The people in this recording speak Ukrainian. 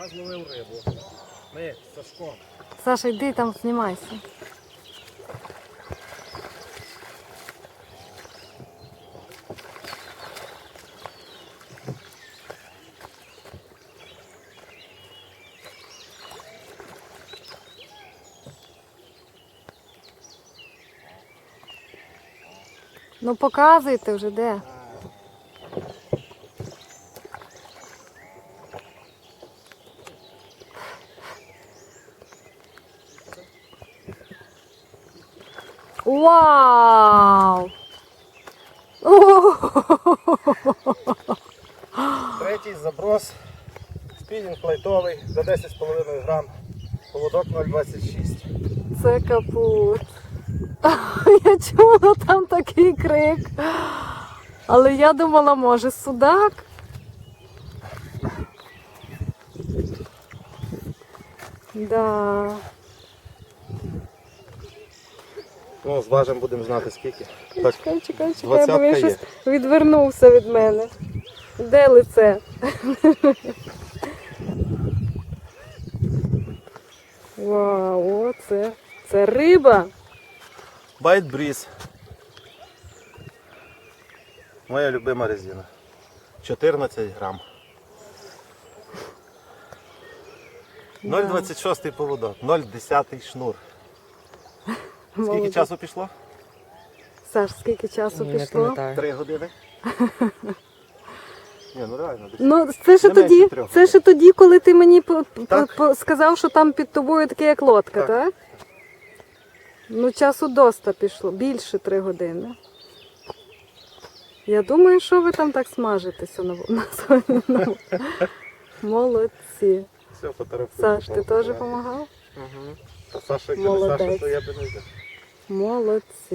Я зловив рибу. Ми з Сашком. Саша, йди там знімайся. Ну показуйте вже де. Вау! Третій заброс. Спінінг лайтовий за 10,5 грам. Поводок 0,26. Це капут. Я чула там такий крик. Але я думала, може, судак. Да. Ну, зважимо, будемо знати скільки. Так, Чекай, чекай, чекай, бо він є. щось відвернувся від мене. Де лице? Вау, оце. Це риба. Байт Бріз. Моя любима резина. 14 грам. 0,26 поводок, 0,10 шнур. Скільки Молодець. часу пішло? Саш, скільки часу Не пішло? пам'ятаю. Три години. Ні, ну реально, десь. Ну, це ще Не менше тоді, трьох це ще тоді, коли ти мені по- по- Так. по- сказав, що там під тобою таке, як лодка, так? Так. Ну, часу доста пішло, більше три години. Я думаю, що ви там так смажитеся на, на своєму. Молодці. Все, фотографую. Саш, ти теж допомагав? Угу. Та Саша, якби не Молодець. Саша, то я би не взяв. Молодці.